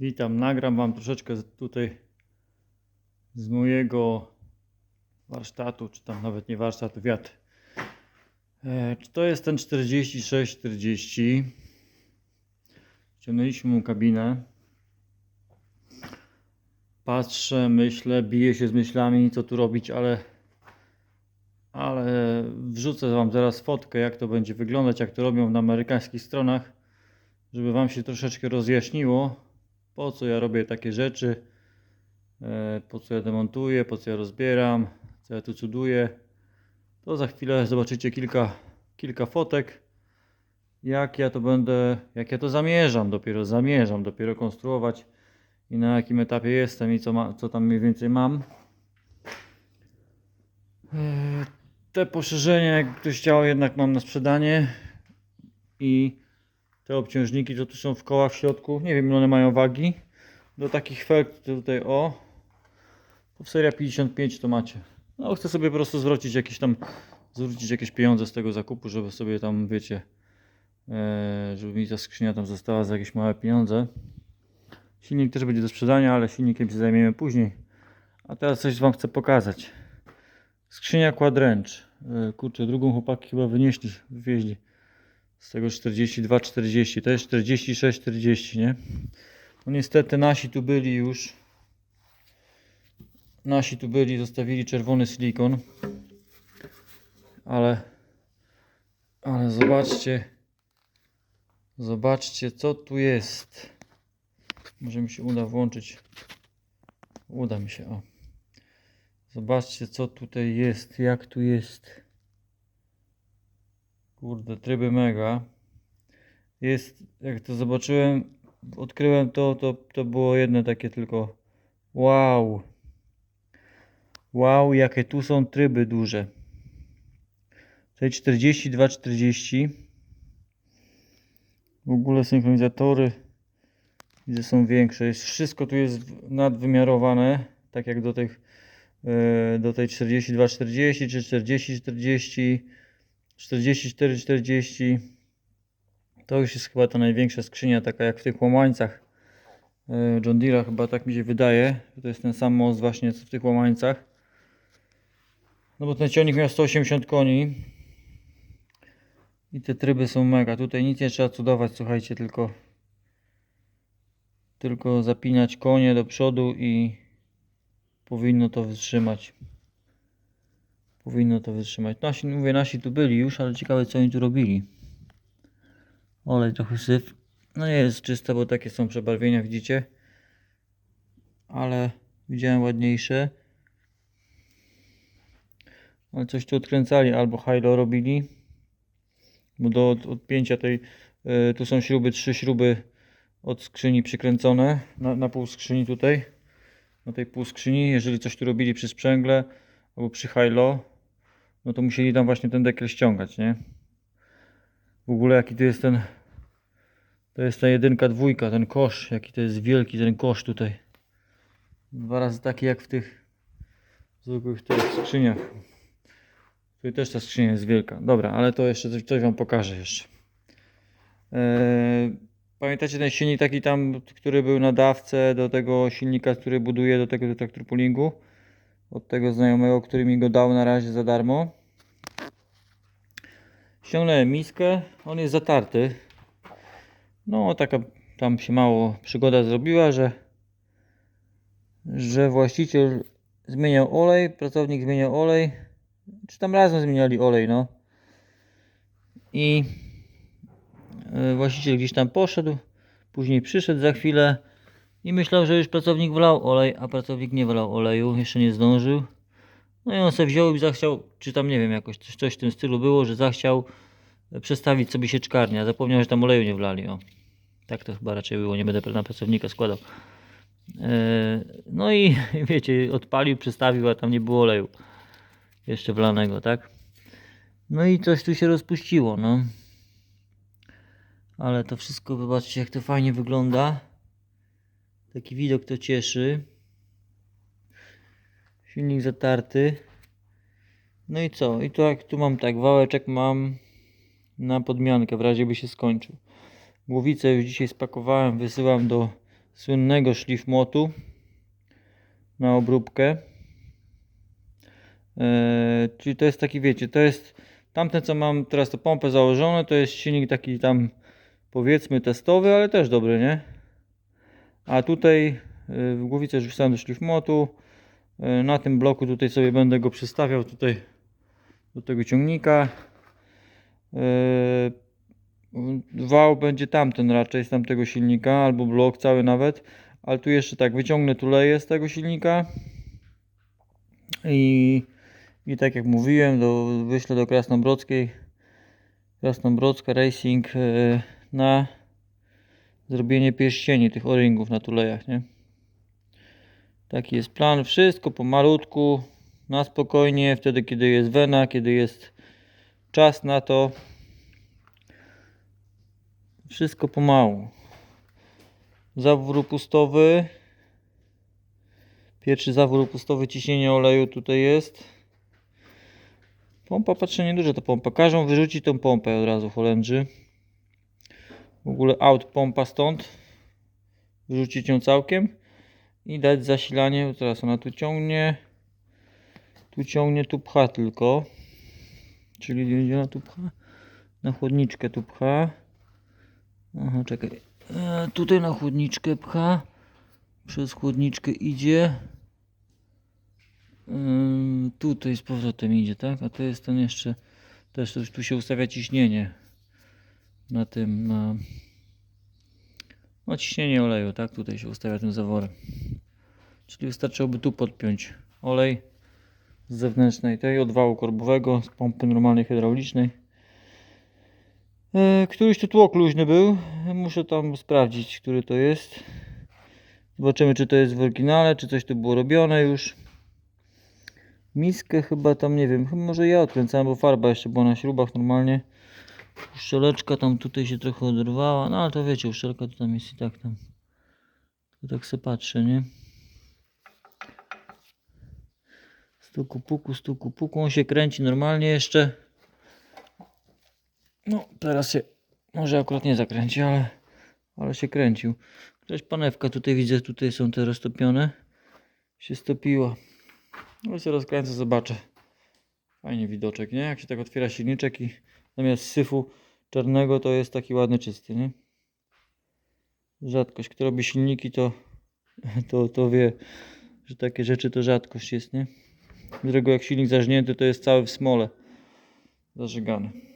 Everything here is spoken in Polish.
Witam, nagram Wam troszeczkę tutaj z mojego warsztatu, czy tam nawet nie warsztat, wiatr. E, czy to jest ten 4640? Ściągnęliśmy mu kabinę. Patrzę, myślę, biję się z myślami, co tu robić, ale ale wrzucę Wam zaraz fotkę, jak to będzie wyglądać, jak to robią na amerykańskich stronach, żeby Wam się troszeczkę rozjaśniło, po co ja robię takie rzeczy, e, po co ja demontuję, po co ja rozbieram, co ja tu cuduję. To za chwilę zobaczycie kilka, kilka fotek, jak ja to będę, jak ja to zamierzam, dopiero zamierzam, dopiero konstruować. I na jakim etapie jestem i co, ma, co tam mniej więcej mam. E, Te poszerzenia, jak ktoś chciał, jednak mam na sprzedanie. I te obciążniki to tu są w kołach w środku. Nie wiem ile one mają wagi. Do takich felg tutaj o. To w seria 55 to macie. No chcę sobie po prostu zwrócić jakieś tam zwrócić jakieś pieniądze z tego zakupu, żeby sobie tam wiecie e, żeby mi ta skrzynia tam została za jakieś małe pieniądze. Silnik też będzie do sprzedania, ale silnikiem się zajmiemy później. A teraz coś wam chcę pokazać. Skrzynia Quadręcz. E, Kurczę, drugą chłopaki chyba wynieśli, wywieźli. Z tego 42-40. To jest 46-40, nie? No niestety nasi tu byli już. Nasi tu byli, zostawili czerwony silikon. Ale ale zobaczcie zobaczcie co tu jest. Może mi się uda włączyć. Uda mi się, o. Zobaczcie co tutaj jest, jak tu jest. Kurde, tryby mega. Jest, jak to zobaczyłem, odkryłem to, to, to było jedno takie tylko wow. Wow, jakie tu są tryby duże. Tutaj 42, 40. W ogóle synchronizatory widzę są większe. Jest, wszystko tu jest nadwymiarowane, tak jak do tych e, do tej 42, 40 czy 40, 40, 44, 40. To już jest chyba ta największa skrzynia, taka jak w tych łamańcach e, John Deere'a, chyba tak mi się wydaje. To jest ten sam most właśnie co w tych łamańcach. No bo ten ciągnik miał 180 koni. I te tryby są mega. Tutaj nic nie trzeba cudować, słuchajcie, tylko tylko zapinać konie do przodu i powinno to wytrzymać. Powinno to wytrzymać. Nasi, mówię, nasi tu byli już, ale ciekawe co oni tu robili. Olej trochę syf. No nie jest czyste, bo takie są przebarwienia, widzicie. Ale widziałem ładniejsze. Ale coś tu odkręcali, albo hilo robili. Bo do od- odpięcia tej, y, tu są śruby, trzy śruby od skrzyni przykręcone na, na pół skrzyni tutaj. Na tej pół skrzyni, jeżeli coś tu robili przy sprzęgle albo przy hilo, no to musieli tam właśnie ten dekiel ściągać, nie? W ogóle jaki to jest ten, to jest ta jedynka, dwójka, ten kosz, jaki to jest wielki ten kosz tutaj. Dwa razy taki jak w tych zwykłych tych skrzyniach. Tutaj też ta skrzynia jest wielka. Dobra, ale to jeszcze coś, coś Wam pokażę jeszcze. Eee, pamiętacie ten silnik taki tam, który był na dawce do tego silnika, który buduje do tego do traktor poolingu? Od tego znajomego, który mi go dał na razie za darmo. Ściągnąłem miskę, on jest zatarty. No taka tam się mało przygoda zrobiła, że że właściciel zmieniał olej, pracownik zmieniał olej, czy tam razem zmieniali olej, no. I e, właściciel gdzieś tam poszedł, później przyszedł za chwilę i myślał, że już pracownik wlał olej, a pracownik nie wlał oleju, jeszcze nie zdążył. No i on sobie wziął i zachciał, czy tam nie wiem, jakoś coś, w tym stylu było, że zachciał przestawić sobie sieczkarnię, a zapomniał, że tam oleju nie wlali, o. Tak to chyba raczej było, nie będę na pracownika składał. E, No i wiecie, odpalił, przestawił, a tam nie było oleju jeszcze wlanego, tak? No i coś tu się rozpuściło, no. Ale to wszystko, zobaczcie jak to fajnie wygląda. Taki widok to cieszy. Silnik zatarty. No i co? I to jak tu mam tak, wałeczek mam na podmiankę w razie by się skończył. Głowicę już dzisiaj spakowałem, wysyłam do słynnego szlifmotu na obróbkę. Eee, czyli to jest taki, wiecie, to jest tamten, co mam teraz to pompę założone, to jest silnik taki tam powiedzmy testowy, ale też dobry, nie? A tutaj yy, w głowicy już wstałem do szlifmotu. Yy, na tym bloku tutaj sobie będę go przystawiał tutaj do tego ciągnika. Yy, wał będzie tamten raczej z tamtego silnika, albo blok cały nawet. Ale tu jeszcze tak, wyciągnę tuleje z tego silnika. I, i tak jak mówiłem, do, wyślę do Krasnobrodzkiej. Krasnobrodzka Racing na zrobienie pierścieni tych o-ringów na tulejach, nie? Taki jest plan. Wszystko pomalutku, na spokojnie, wtedy kiedy jest wena, kiedy jest czas na to. Wszystko pomału. Zawór upustowy. Pierwszy zawór upustowy, ciśnienie oleju tutaj jest. Pompa, patrzę, nieduża ta pompa. Każą wyrzucić tą pompę od razu Holendrzy. W ogóle out pompa stąd. Wyrzucić ją całkiem. I dać zasilanie. Teraz ona tu ciągnie. Tu ciągnie, tu pcha tylko. Czyli gdzie ona tu pcha? Na chłodniczkę tu pcha. Aha, czekaj. E, tutaj na chłodniczkę pcha. Przez chłodniczkę idzie. Ym, tutaj z powrotem idzie, tak? A to jest ten jeszcze. Też tu się ustawia ciśnienie. Na tym. Na, ciśnienie oleju, tak? Tutaj się ustawia tym zaworem. Czyli wystarczyłoby tu podpiąć olej z zewnętrznej tej odwału korbowego z pompy normalnej hydraulicznej. E, któryś tu tłok luźny był. Muszę tam sprawdzić, który to jest. Zobaczymy, czy to jest w oryginale, czy coś tu było robione już. Miskę chyba tam, nie wiem, chyba może ja odkręcałem, bo farba jeszcze była na śrubach normalnie. Uszczeleczka tam tutaj się trochę oderwała, no ale to wiecie, uszczelka to tam jest i tak tam. To tak se patrzę, nie? Stuku puku, stuku puku, on się kręci normalnie jeszcze. No, teraz się może akurat nie zakręci, ale, ale się kręcił. Jakaś panewka tutaj widzę, tutaj są te roztopione. Się stopiła. No się rozkręcę, zobaczę. Fajnie widoczek, nie? Jak się tak otwiera silniczek i zamiast syfu czarnego to jest taki ładny, czysty, nie? Rzadkość. Kto robi silniki to, to, to wie, że takie rzeczy to rzadkość jest, nie? Z reguły jak silnik zażnięty to jest cały w smole zażygany.